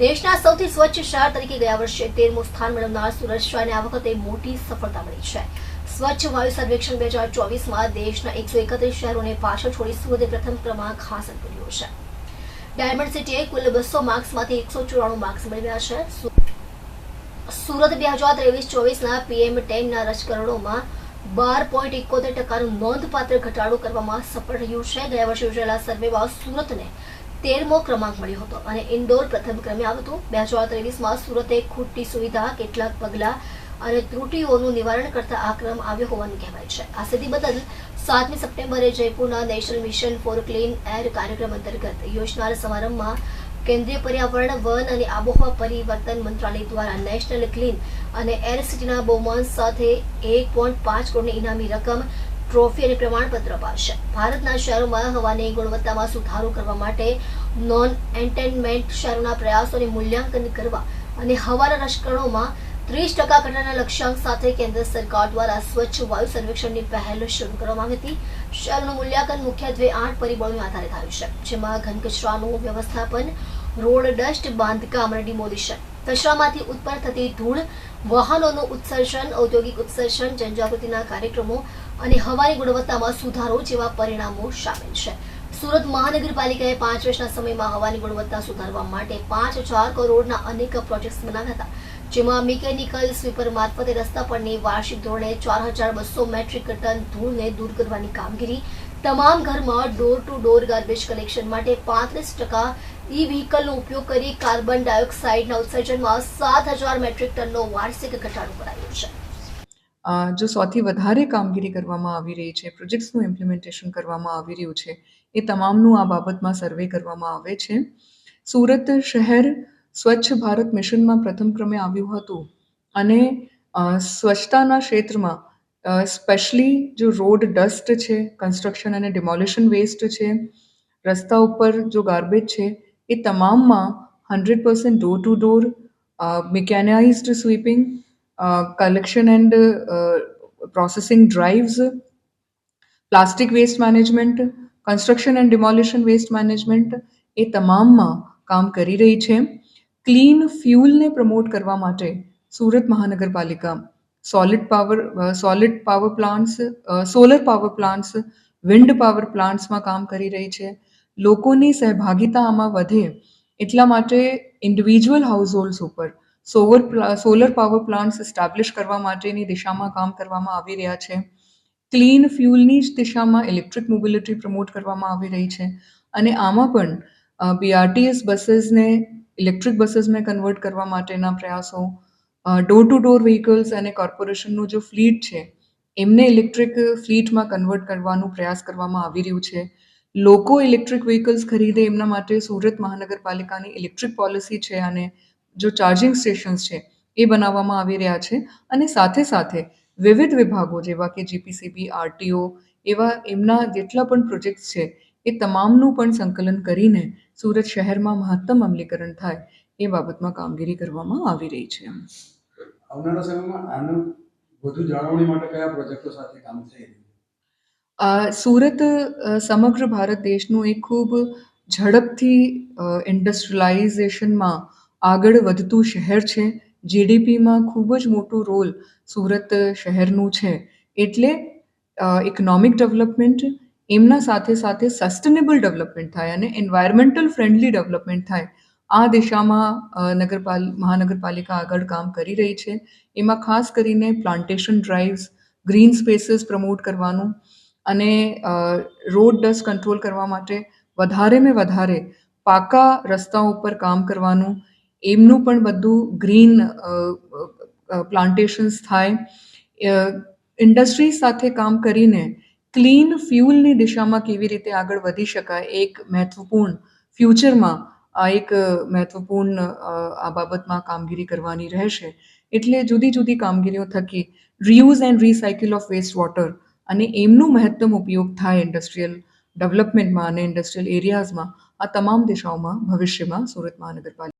દેશના સૌથી સ્વચ્છ શહેર તરીકે ગયા વર્ષે તેરમું સ્થાન મેળવનાર સુરત શહેરને આ વખતે મોટી સફળતા મળી છે. સ્વચ્છ વાયુ સર્વેક્ષણ બે હજાર ચોવીસમાં દેશના એકસો એકત્રીસ શહેરોને પાછળ છોડી સુરતે પ્રથમ ક્રમાંક હાંસલ કર્યો છે. ડાયમંડ સિટીએ કુલ બસો માર્ક્સમાંથી એકસો ચોરાણું માર્ક્સ મેળવ્યા છે. સુરત બે હજાર ત્રેવીસ ચોવીસના પીએમ ટેનના રજકરણોમાં બાર પોઈન્ટ એકોતેર ટકાનું નોંધપાત્ર ઘટાડો કરવામાં સફળ રહ્યું છે. ગયા વર્ષે યોજાયેલા સર્વેમાં સુરતને તેરમો ક્રમાંક મળ્યો હતો અને ઇન્દોર પ્રથમ ક્રમે આવ્યું હતું. બે હજાર ત્રેવીસમાં સુરતે ખૂટતી સુવિધા, કેટલાક પગલાં અને ત્રુટીઓનું નિવારણ કરતા આ ક્રમ આવ્યો હોવાનું કહેવાય છે. આ સિદ્ધિ બદલ સાતમી સપ્ટેમ્બરે જયપુરના national mission for clean air કાર્યક્રમ અંતર્ગત યોજનાર સમારંભમાં કેન્દ્રીય પર્યાવરણ, વન અને આબોહવા પરિવર્તન મંત્રાલય દ્વારા નેશનલ ક્લીન અને એર સિટીના બહુમાન સાથે એક પોઈન્ટ પાંચ કરોડની ઇનામી રકમ ટ્રોફી અને પ્રમાણપત્ર અપાશે ભારતના શહેરોમાં હવાની ગુણવત્તામાં સુધારો કરવા માટે નોન એન્ટેનમેન્ટ શહેરોના પ્રયાસોને મૂલ્યાંકન કરવા અને હવાના રજકરણોમાં ત્રીસ ટકા ઘટાડાના લક્ષ્યાંક સાથે કેન્દ્ર સરકાર દ્વારા સ્વચ્છ વાયુ સર્વેક્ષણની પહેલ શરૂ કરવામાં આવી હતી. શહેરનું મૂલ્યાંકન મુખ્યત્વે આઠ પરિબળોને આધારે થયું છે, જેમાં ઘન કચરાનું વ્યવસ્થાપન, રોડ ડસ્ટ, બાંધકામ અને ડિમોલિશન. કચરામાંથી ઉત્પન્ન થતી ધૂળ, વાહનોનું ઉત્સર્જન, ઔદ્યોગિક ઉત્સર્જન, જનજાગૃતિના કાર્યક્રમો અને હવાની ગુણવત્તામાં સુધારો જેવા પરિણામો સામેલ છે. સુરત મહાનગરપાલિકાએ પાંચ વર્ષના સમયમાં હવાની ગુણવત્તા સુધારવા માટે પાંચ હજાર કરોડના અનેક પ્રોજેક્ટ્સ બનાવ્યા હતા, જેમાં મિકેનિકલ સ્વીપર મારફતે રસ્તા પરની વાર્ષિક ધોરણે ચાર હજાર બસો મેટ્રિક ટન ધૂળને દૂર કરવાની કામગીરી તમામ ઘરમાં door to door garbage collection માટે પાંત્રીસ ટકા ઈ વ્હીકલનો ઉપયોગ કરી કાર્બન ડાયોક્સાઇડના ઉત્સર્જનમાં સાત હજાર મેટ્રિક ટનનો વાર્ષિક ઘટાડો કરાયો છે. જો સૌથી વધારે કામગીરી કરવામાં આવી રહી છે પ્રોજેક્ટ્સનું ઇમ્પ્લિમેન્ટેશન કરવામાં આવી રહ્યું છે, એ તમામનું આ બાબતમાં સર્વે કરવામાં આવે છે. સુરત શહેર સ્વચ્છ ભારત મિશનમાં પ્રથમ ક્રમે આવ્યું હતું અને સ્વચ્છતાના ક્ષેત્રમાં સ્પેશલી જો રોડ ડસ્ટ છે કન્સ્ટ્રક્શન અને ડિમોલિશન વેસ્ટ છે, રસ્તા ઉપર જો ગાર્બેજ છે, એ તમામમાં hundred percent door to door mechanised sweeping collection and processing drives plastic waste management construction and demolition waste management એ તમામમાં કામ કરી રહી છે. ક્લીન ફ્યુલને પ્રમોટ કરવા માટે સુરત મહાનગરપાલિકા solid power solid power plants solar power plants wind power પ્લાન્ટ્સમાં કામ કરી રહી છે. લોકોની સહભાગિતા આમાં વધે એટલા માટે ઇન્ડિવિજ્યુઅલ હાઉસહોલ્ડ્સ ઉપર સોવર સોલર પાવર પ્લાન્ટ્સ એસ્ટાબ્લિશ કરવા માટેની દિશામાં કામ કરવામાં આવી રહ્યા છે. ક્લીન ફ્યુલની જ દિશામાં ઇલેક્ટ્રિક મોબિલિટી પ્રમોટ કરવામાં આવી રહી છે. અને આમાં પણ બીઆરટીએસ બસીસને ઇલેક્ટ્રિક બસીસમાં કન્વર્ટ કરવા માટેના પ્રયાસો ડોર ટુ ડોર વ્હીકલ્સ અને કોર્પોરેશનનું જો ફ્લીટ છે, એમને ઇલેક્ટ્રિક ફ્લીટમાં કન્વર્ટ કરવાનું પ્રયાસ કરવામાં આવી રહ્યું છે. લોકો ઇલેક્ટ્રિક વ્હીકલ્સ ખરીદે એમના માટે સુરત મહાનગરપાલિકાની ઇલેક્ટ્રિક પોલિસી છે અને જો ચાર્જિંગ સ્ટેશન્સ છે, એ બનાવવામાં આવી રહ્યા છે. અને સાથે સાથે વિવિધ વિભાગો જેવા કે જીપીસીબી આરટીઓ એવા એમના જેટલા પણ પ્રોજેક્ટ્સ છે, એ તમામનું પણ સંકલન કરીને સુરત શહેરમાં મહત્તમ અમલીકરણ થાય એ બાબતમાં કામગીરી કરવામાં આવી રહી છે. આવનારા સમયમાં આનું વધુ જાળવણી માટે કયા પ્રોજેક્ટો સાથે કામ થઈ સુરત સમગ્ર ભારત દેશનું એક ખૂબ ઝડપથી ઇન્ડસ્ટ્રીલાઇઝેશનમાં આગળ વધતું શહેર છે. જીડીપીમાં ખૂબ જ મોટો રોલ સુરત શહેરનું છે. એટલે ઇકોનોમિક ડેવલપમેન્ટ એમના સાથે સાથે સસ્ટેનેબલ ડેવલપમેન્ટ થાય અને એન્વાયરમેન્ટલ ફ્રેન્ડલી ડેવલપમેન્ટ થાય. આ દિશામાં નગરપાલ, મહાનગરપાલિકા આગળ કામ કરી રહી છે. એમાં ખાસ કરીને plantation drives green spaces promote કરવાનું અને રોડ ડસ્ટ કંટ્રોલ કરવા માટે વધારે ને વધારે પાકા રસ્તાઓ ઉપર કામ કરવાનું. એમનું પણ બધું ગ્રીન પ્લાન્ટેશન્સ થાય. ઇન્ડસ્ટ્રી સાથે કામ કરીને ક્લીન ફ્યુલની દિશામાં કેવી રીતે આગળ વધી શકાય, એક મહત્વપૂર્ણ ફ્યુચરમાં આ એક મહત્વપૂર્ણ આ બાબતમાં કામગીરી કરવાની રહેશે. એટલે જુદી જુદી કામગીરીઓ થકી reuse and recycle of waste water અને એમનું મહત્તમ ઉપયોગ થાય ઇન્ડસ્ટ્રીયલ ડેવલપમેન્ટમાં અને ઇન્ડસ્ટ્રીયલ એરિયાઝમાં આ તમામ દિશાઓમાં ભવિષ્યમાં સુરત મહાનગરપાલિકા